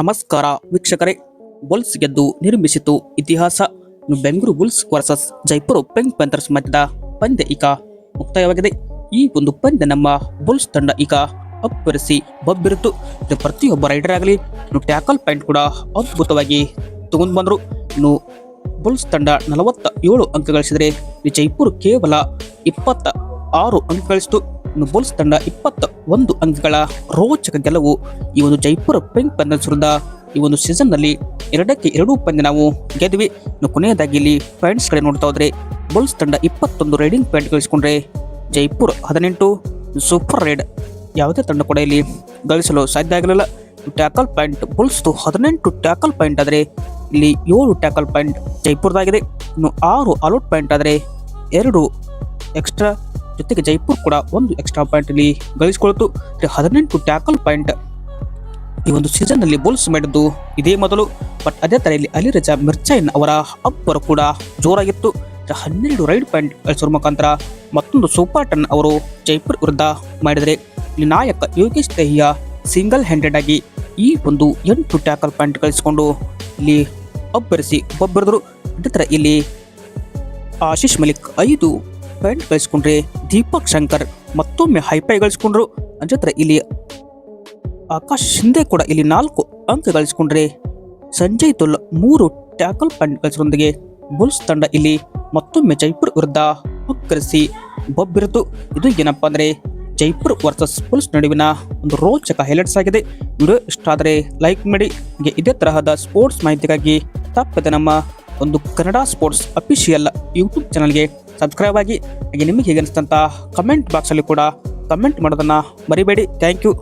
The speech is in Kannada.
ನಮಸ್ಕಾರ ವೀಕ್ಷಕರೇ, ಬುಲ್ಸ್ ಗೆದ್ದು ನಿರ್ಮಿಸಿತು ಇತಿಹಾಸ. Bengaluru bulls versus Jaipur pink panthers ಮಧ್ಯದ ಪಂದ್ಯ ಈಗ ಮುಕ್ತಾಯವಾಗಿದೆ. ಈ ಒಂದು ಪಂದ್ಯ ನಮ್ಮ ಬುಲ್ಸ್ ತಂಡ ಈಗ ಅಪ್ಪರಿಸಿ ಬಬ್ಬಿರುತ್ತು. ಇದು ಪ್ರತಿಯೊಬ್ಬ ರೈಡರ್ ಆಗಲಿ ಟ್ಯಾಕಲ್ ಪಾಯಿಂಟ್ ಕೂಡ ಅದ್ಭುತವಾಗಿ ತಗೊಂಡು ಬಂದರು. ಇನ್ನು ಬುಲ್ಸ್ ತಂಡ ನಲವತ್ತ ಏಳು ಅಂಕ ಗಳಿಸಿದರೆ ಜೈಪುರ್ ಕೇವಲ ಇಪ್ಪತ್ತ ಆರು ಅಂಕ ಗಳಿಸಿತು ಬುಲ್ಸ್ ತಂಡ ಇಪ್ಪತ್ತ ಒಂದು ಅಂಕಗಳ ರೋಚಕ ಗೆಲುವು ಈ ಒಂದು ಜೈಪುರ ಪಿಂಕ್ ಪ್ಯಾಂಥರ್ಸ್ ವಿರುದ್ಧ ಈ ಒಂದು ಸೀಸನ್ನಲ್ಲಿ ಎರಡಕ್ಕೆ ಎರಡು ಪಂದ್ಯ ನಾವು ಗೆದ್ವಿ ಇನ್ನು ಕೊನೆಯದಾಗಿ ಇಲ್ಲಿ ಪಾಯಿಂಟ್ಸ್ ಕಡೆ ನೋಡ್ತಾ ಹೋದರೆ ಬುಲ್ಸ್ ತಂಡ ಇಪ್ಪತ್ತೊಂದು ರೈಡಿಂಗ್ ಪಾಯಿಂಟ್ ಗಳಿಸಿಕೊಂಡ್ರೆ ಜೈಪುರ್ ಹದಿನೆಂಟು ಸೂಪರ್ ರೈಡ್ ಯಾವುದೇ ತಂಡ ಕೂಡ ಇಲ್ಲಿ ಗಳಿಸಲು ಸಾಧ್ಯ ಆಗಲಿಲ್ಲ. ಟ್ಯಾಕಲ್ ಪಾಯಿಂಟ್ ಬುಲ್ಸ್ದು ಹದಿನೆಂಟು ಟ್ಯಾಕಲ್ ಪಾಯಿಂಟ್ ಆದರೆ ಇಲ್ಲಿ ಏಳು ಟ್ಯಾಕಲ್ ಪಾಯಿಂಟ್ ಜೈಪುರದಾಗಿದೆ. ಇನ್ನು ಆರು ಅಲೌಟ್ ಪಾಯಿಂಟ್ ಆದರೆ ಎರಡು ಎಕ್ಸ್ಟ್ರಾ ಜೊತೆಗೆ ಜೈಪುರ್ ಕೂಡ ಒಂದು ಎಕ್ಸ್ಟ್ರಾ ಪಾಯಿಂಟ್ ಇಲ್ಲಿ ಗಳಿಸಿಕೊಳ್ತು. ಹದಿನೆಂಟು ಟ್ಯಾಕಲ್ ಪಾಯಿಂಟ್ ಈ ಒಂದು ಸೀಸನ್ನಲ್ಲಿ ಬೋಲ್ಸ್ ಮಾಡಿದ್ದು ಇದೇ ಮೊದಲು. ಬಟ್ ಅದೇ ತರ ಇಲ್ಲಿ ಅಲಿ ರಜಾ ಮಿರ್ಚೈನ್ ಅವರ ಅಬ್ಬರು ಕೂಡ ಜೋರಾಗಿತ್ತು. ಹನ್ನೆರಡು ರೈಡ್ ಪಾಯಿಂಟ್ ಗಳಿಸುವ ಮುಖಾಂತರ ಮತ್ತೊಂದು ಸೂಪರ್ ಟನ್ ಅವರು ಜೈಪುರ್ ವಿರುದ್ಧ ಮಾಡಿದರೆ. ಇಲ್ಲಿ ನಾಯಕ ಯೋಗೇಶ್ ದಹಿಯಾ ಸಿಂಗಲ್ ಹ್ಯಾಂಡೆಡ್ ಆಗಿ ಈ ಒಂದು ಎಂಟು ಟ್ಯಾಕಲ್ ಪಾಯಿಂಟ್ ಗಳಿಸಿಕೊಂಡು ಇಲ್ಲಿ ಅಬ್ಬರಿಸಿ ಒಬ್ಬರಿದ್ರು ಅದೇ ಥರ ಇಲ್ಲಿ ಆಶೀಶ್ ಮಲಿಕ್ ಐದು ಪಾಯಿಂಟ್ ಗಳಿಸ್ಕೊಂಡ್ರೆ ದೀಪಕ್ ಶಂಕರ್ ಮತ್ತೊಮ್ಮೆ ಹೈಫೈ ಗಳಿಸ್ಕೊಂಡ್ರು. ಅಂಜತ್ರ ಇಲ್ಲಿ ಆಕಾಶ್ ಶಿಂದೆ ಕೂಡ ಇಲ್ಲಿ ನಾಲ್ಕು ಅಂಕ ಗಳಿಸ್ಕೊಂಡ್ರೆ ಸಂಜಯ್ ತುಲ್ ಮೂರು ಟ್ಯಾಕಲ್ ಪಾಯಿಂಟ್ ಗಳಿಸೋದೊಂದಿಗೆ ಬುಲ್ಸ್ ತಂಡ ಇಲ್ಲಿ ಮತ್ತೊಮ್ಮೆ ಜೈಪುರ್ ವಿರುದ್ಧ ಒಕ್ಕರಿಸಿ ಬೊಬ್ಬಿರುತ್ತು ಇದು ಏನಪ್ಪಾ ಅಂದ್ರೆ ಜೈಪುರ್ ವರ್ಸಸ್ ಬುಲ್ಸ್ ನಡುವಿನ ಒಂದು ರೋಚಕ ಹೈಲೈಟ್ಸ್ ಆಗಿದೆ. ವಿಡಿಯೋ ಇಷ್ಟ ಆದರೆ ಲೈಕ್ ಮಾಡಿ. ಹಾಗೆ ಇದೇ ತರಹದ ಸ್ಪೋರ್ಟ್ಸ್ ಮಾಹಿತಿಗಾಗಿ ತಪ್ಪದೆ ನಮ್ಮ ಒಂದು ಕನ್ನಡ ಸ್ಪೋರ್ಟ್ಸ್ ಅಫಿಷಿಯಲ್ ಯೂಟ್ಯೂಬ್ ಚಾನಲ್ಗೆ ಸಬ್ಸ್ಕ್ರೈಬ್ ಆಗಿ ಹಾಗೆ ನಿಮಗೆ ಹೇಗೆ ಅನಿಸ್ತಂತ ಕಮೆಂಟ್ ಬಾಕ್ಸಲ್ಲಿ ಕೂಡ ಕಮೆಂಟ್ ಮಾಡೋದನ್ನು ಮರಿಬೇಡಿ. Thank you